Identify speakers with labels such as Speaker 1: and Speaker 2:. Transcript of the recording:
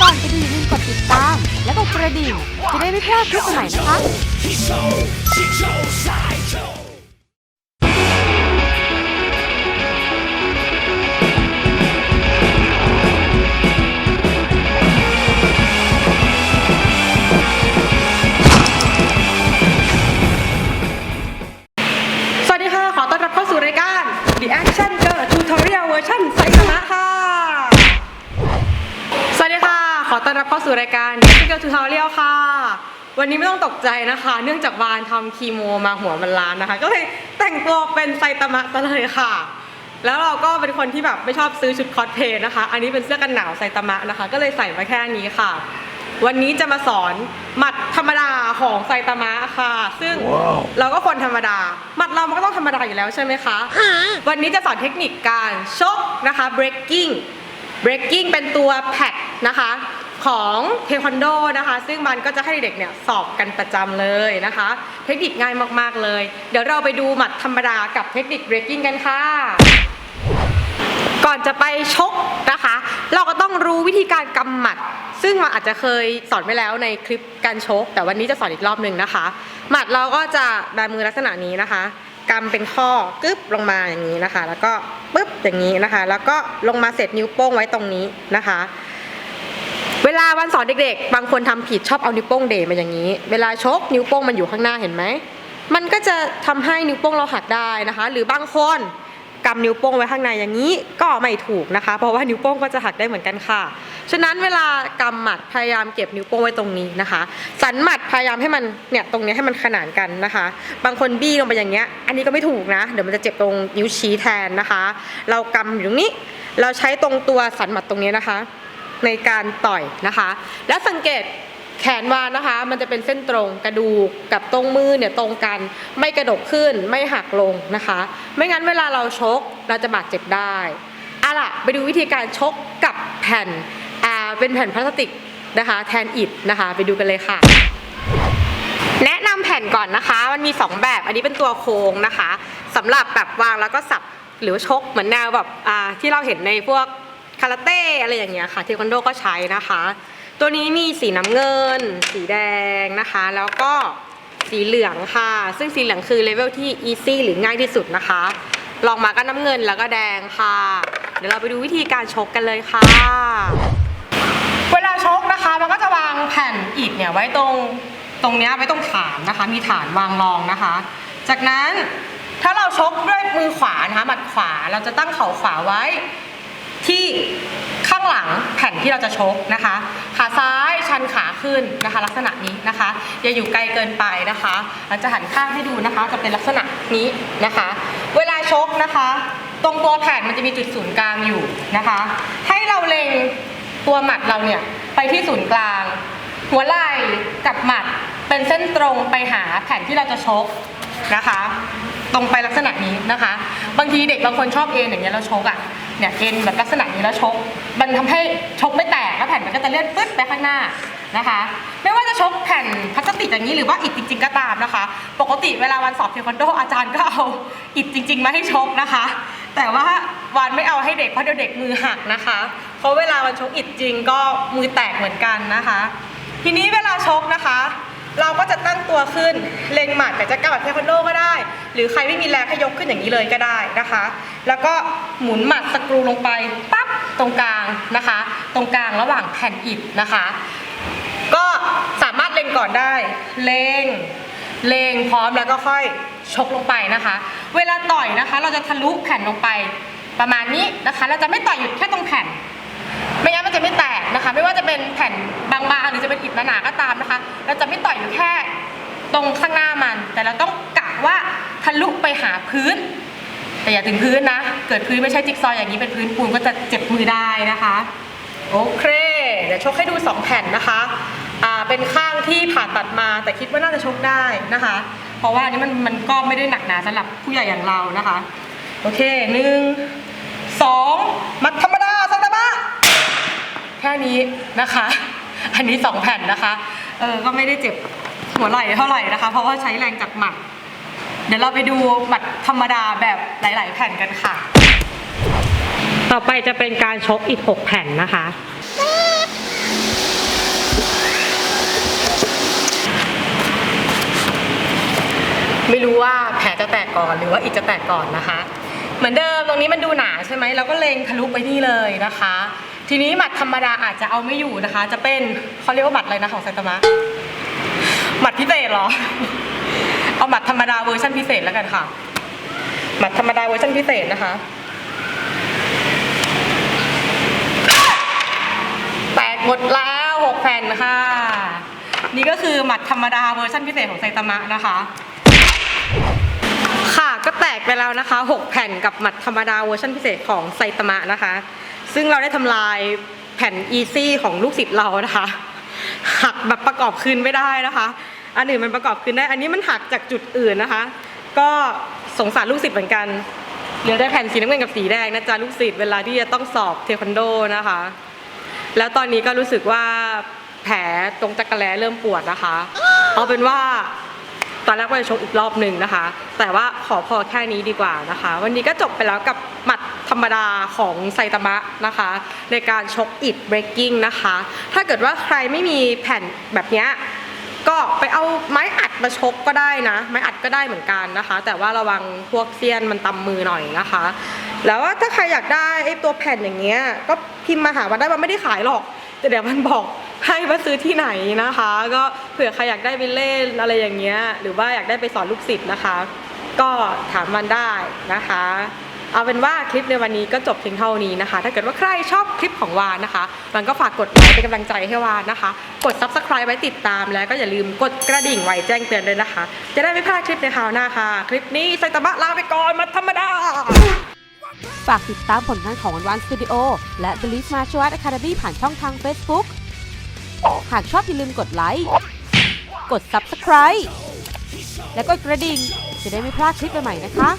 Speaker 1: ก่อนจะดูอย่าลืมกดติดตาม และกดกระดิ่ง จะได้ไม่พลาดคลิปใหม่นะคะ
Speaker 2: เข้าสู่รายการ The Action Girl Tutorial ค่ะ วันนี้ไม่ต้องตกใจนะคะ เนื่องจากวานทำคีโมมาหัวมันล้านนะคะ ก็เลยแต่งตัวเป็นไซตามะซะเลยค่ะ แล้วเราก็เป็นคนที่แบบไม่ชอบซื้อชุดคอสเพลย์นะคะ อันนี้เป็นเสื้อกันหนาวไซตามะนะคะ ก็เลยใส่มาแค่นี้ค่ะ วันนี้จะมาสอนหมัดธรรมดาของไซตามะค่ะ ซึ่งเราก็คนธรรมดา หมัดเรามันก็ต้องธรรมดาอยู่แล้วใช่ไหมคะ วันนี้จะสอนเทคนิคการชกนะคะ breaking breaking เป็นตัวแพดนะคะ ของเทควันโดนะคะ ซึ่งมันก็จะให้เด็กเนี่ยสอบกันประจำเลยนะคะ เทคนิคง่ายมากๆเลย เดี๋ยวเราไปดูหมัดธรรมดากับเทคนิค breaking กันค่ะ ก่อนจะไปชกนะคะ เราก็ต้องรู้วิธีการกำหมัด ซึ่งมันอาจจะเคยสอนไปแล้วในคลิปการชก แต่วันนี้จะสอนอีกรอบหนึ่งนะคะ หมัดเราก็จะแบมือลักษณะนี้นะคะกำเป็นข้อกึ๊บลงมาอย่างนี้นะคะ แล้วก็ปึ๊บอย่างนี้นะคะ แล้วก็ลงมาเสร็จนิ้วโป้งไว้ตรงนี้นะคะ เวลาวันสอนเด็กๆ บางคนทำผิดชอบเอานิ้วโป้งเดมาอย่างนี้ เวลาชกนิ้วโป้งมันอยู่ข้างหน้าเห็นไหม มันก็จะทำให้นิ้วโป้งเราหักได้นะคะ หรือบางคนกำนิ้วโป้งไว้ข้างในอย่างนี้ก็ไม่ถูกนะคะ เพราะว่านิ้วโป้งก็จะหักได้เหมือนกันค่ะ ฉะนั้นเวลากำหมัดพยายามเก็บนิ้วโป้งไว้ตรงนี้นะคะ สันหมัดพยายามให้มันเนี่ยตรงนี้ให้มันขนานกันนะคะ บางคนบี้ลงไปอย่างเงี้ย อันนี้ก็ไม่ถูกนะ เดี๋ยวมันจะเจ็บตรงนิ้วชี้แทนนะคะ เรากำอยู่ตรงนี้ เราใช้ตรงตัวสันหมัดตรงนี้นะคะ ในการต่อยนะคะ แล้วสังเกตแขนวานนะคะ มันจะเป็นเส้นตรงกระดูกกับตรงมือเนี่ยตรงกันไม่กระดกขึ้นไม่หักลงนะคะ ไม่งั้นเวลาเราชกเราจะบาดเจ็บได้อาล่ะไปดูวิธีการชกกับแผ่นอ่าเป็นแผ่นพลาสติกนะคะ แทนอิฐนะคะ ไปดูกันเลยค่ะ แนะนำแผ่นก่อนนะคะ มันมี 2 แบบอันนี้เป็นตัวโค้งนะคะสำหรับแบบวางแล้วก็สับหรือชกเหมือนแนวแบบอ่าที่เราเห็นในพวการาเต้อะไรอย่างเงี้ยค่ะเทควันโดก็ใช้นะคะ ตัวนี้มีสีน้ำเงิน สีแดงนะคะ แล้วก็สีเหลืองค่ะ ซึ่งสีเหลืองคือเลเวลที่ easy หรือง่ายที่สุดนะคะ ลองมาก็น้ำเงินแล้วก็แดงค่ะ เดี๋ยวเราไปดูวิธีการชกกันเลยค่ะ เวลาชกนะคะมันก็จะวางแผ่นอิฐเนี่ยไว้ตรงตรงเนี้ยไว้ตรงฐานนะคะ มีฐานวางรองนะคะ จากนั้นถ้าเราชกด้วยมือขวานะคะหมัดขวาเราจะตั้งเข่าขวาไว้ ที่ข้างหลังแผ่นที่เราจะชกนะคะ ขาซ้ายชันขาขึ้นนะคะ ลักษณะนี้นะคะ อย่าอยู่ไกลเกินไปนะคะเราจะหันข้างให้ดูนะคะ จะเป็นลักษณะนี้นะคะ เวลาชกนะคะ ตรงตัวแผ่นมันจะมีจุดศูนย์กลางอยู่นะคะ ให้เราเล็งตัวหมัดเราเนี่ยไปที่ศูนย์กลาง หัวไหล่กับหมัดเป็นเส้นตรงไปหาแผ่นที่เราจะชกนะคะ ตรงไปลักษณะนี้นะคะ บางทีเด็กบางคนชอบเอ็นอย่างเงี้ยแล้วชกอะ เนี่ยเอ็นแบบลักษณะนี้แล้วชก มันทำให้ชกไม่แตกแล้วแผ่นมันก็จะเลื่อนปึ๊ดไปข้างหน้านะคะ ไม่ว่าจะชกแผ่นพลาสติกอย่างนี้หรือว่าอิฐจริง ๆ ก็ตามนะคะ ปกติเวลาวันสอบเทควันโดอาจารย์ก็เอาอิฐจริง ๆ มาให้ชกนะคะ แต่ว่าวันไม่เอาให้เด็กเพราะเดี๋ยวเด็กมือหักนะคะ เพราะเวลาวันชกอิฐจริงก็มือแตกเหมือนกันนะคะ ทีนี้เวลาชกนะคะ เราก็จะตั้งตัวขึ้นเล็งหมัดแต่จะก้าวแบบเทควันโดก็ได้ หรือใครไม่มีแรงให้ยกขึ้นอย่างนี้เลยก็ได้นะคะ แล้วก็หมุนหมัดสกรูลงไปปั๊บตรงกลางนะคะ ตรงกลางระหว่างแผ่นอิฐนะคะ ก็สามารถเล็งก่อนได้ เล็งเลงพร้อมแล้วก็ค่อยชกลงไปนะคะ เวลาต่อยนะคะ เราจะทะลุแผ่นลงไป ประมาณนี้นะคะ เราจะไม่ต่อยหยุดแค่ตรงแผ่น ไม่งั้นมันจะไม่แตกนะคะไม่ว่าจะเป็นแผ่นบางๆ หนาๆก็ตามนะคะ เราจะไม่ต่อยอยู่แค่ตรงข้างหน้ามัน แต่เราต้องกะว่าทะลุไปหาพื้น แต่อย่าถึงพื้นนะ เกิดพื้นไม่ใช่จิ๊กซอว์อย่างนี้เป็นพื้นปูนก็จะเจ็บมือได้นะคะ โอเค เดี๋ยวชกให้ดู 2 แผ่นนะคะอ่าเป็นข้างที่ผ่าตัดมาแต่คิดว่าน่าจะชกได้นะคะ เพราะว่าอันนี้มันมันก็ไม่ได้หนักหนาสำหรับผู้ใหญ่อย่างเรานะคะ โอเคหนึ่งสองมัดธรรมดาสัตบะแค่นี้นะคะ อันนี้สองแผ่นนะคะ เออ ก็ไม่ได้เจ็บหัวไหล่เท่าไหร่นะคะ เพราะว่าใช้แรงจากหมัด เดี๋ยวเราไปดูบัตรธรรมดาแบบหลาย ๆ แผ่นกันค่ะ ต่อไปจะเป็นการชกอีก 6 แผ่นนะคะ ไม่รู้ว่าแผลจะแตกก่อนหรือว่าอิฐจะแตกก่อนนะคะ เหมือนเดิมตรงนี้มันดูหนาใช่ไหมเราก็เล็งทะลุไปนี่เลยนะคะ ทีนี้หมัดธรรมดาอาจจะเอาไม่อยู่นะคะ จะเป็นเขาเรียกว่าหมัดอะไรนะของไซตามะหมัดพิเศษเหรอ เอาหมัดธรรมดาเวอร์ชันพิเศษแล้วกันค่ะ หมัดธรรมดาเวอร์ชันพิเศษนะคะแตกหมดแล้วหกแผ่นค่ะ นี่ก็คือหมัดธรรมดาเวอร์ชันพิเศษของไซตามะนะคะ ค่ะก็แตกไปแล้วนะคะ 6 แผ่นกับหมัดธรรมดาเวอร์ชันพิเศษของไซตามะนะคะ ซึ่งเราได้ทำลายแผ่นอีซี่ของลูกศิษย์เรานะคะหักแบบประกอบคืนไม่ได้นะคะ อันอื่นมันประกอบคืนได้ อันนี้มันหักจากจุดอื่นนะคะ ก็สงสารลูกศิษย์เหมือนกันเหลือได้แผ่นสีน้ำเงินกับสีแดงนะจ๊ะลูกศิษย์เวลาที่จะต้องสอบเทควันโดนะคะ แล้วตอนนี้ก็รู้สึกว่าแผลตรงจักรแล้เริ่มปวดนะคะ เอาเป็นว่า ตอนแรกว่าจะชกอีกรอบหนึ่งนะคะ แต่ว่าขอพอแค่นี้ดีกว่านะคะ วันนี้ก็จบไปแล้วกับหมัดธรรมดาของไซตามะนะคะ ในการชกอิดเบรกกิ้งนะคะ ถ้าเกิดว่าใครไม่มีแผ่นแบบนี้ก็ไปเอาไม้อัดมาชกก็ได้นะ ไม้อัดก็ได้เหมือนกันนะคะ แต่ว่าระวังพวกเสี้ยนมันตำมือหน่อยนะคะ แล้วว่าถ้าใครอยากได้ไอ้ตัวแผ่นอย่างเงี้ยก็พิมพ์มาหาวันได้มันไม่ได้ขายหรอกแต่เดี๋ยวมันบอก ให้ว่าซื้อที่ไหนนะคะ ก็เผื่อใครอยากได้ไปเล่นอะไรอย่างเงี้ย หรือว่าอยากได้ไปสอนลูกศิษย์นะคะ ก็ถามมันได้นะคะ เอาเป็นว่าคลิปในวันนี้ก็จบเพียงเท่านี้นะคะ ถ้าเกิดว่าใครชอบคลิปของวานนะคะ มันก็ฝากกดไลค์เป็นกำลังใจให้วานนะคะ กด subscribe ไว้ติดตามแล้วก็อย่าลืมกดกระดิ่งไว้แจ้งเตือนด้วยนะคะ จะได้ไม่พลาดคลิปในคราวหน้าค่ะ คลิปนี้ไซตามะลาไปก่อนมาธรรมดา
Speaker 1: ฝากติดตามผลงานของวันวันสตูดิโอและ The List Martial Art Academy ผ่านช่องทาง Facebook หากชอบอย่าลืมกดไลค์ กด Subscribe และกดกระดิ่ง จะได้ไม่พลาดคลิปใหม่ๆนะคะ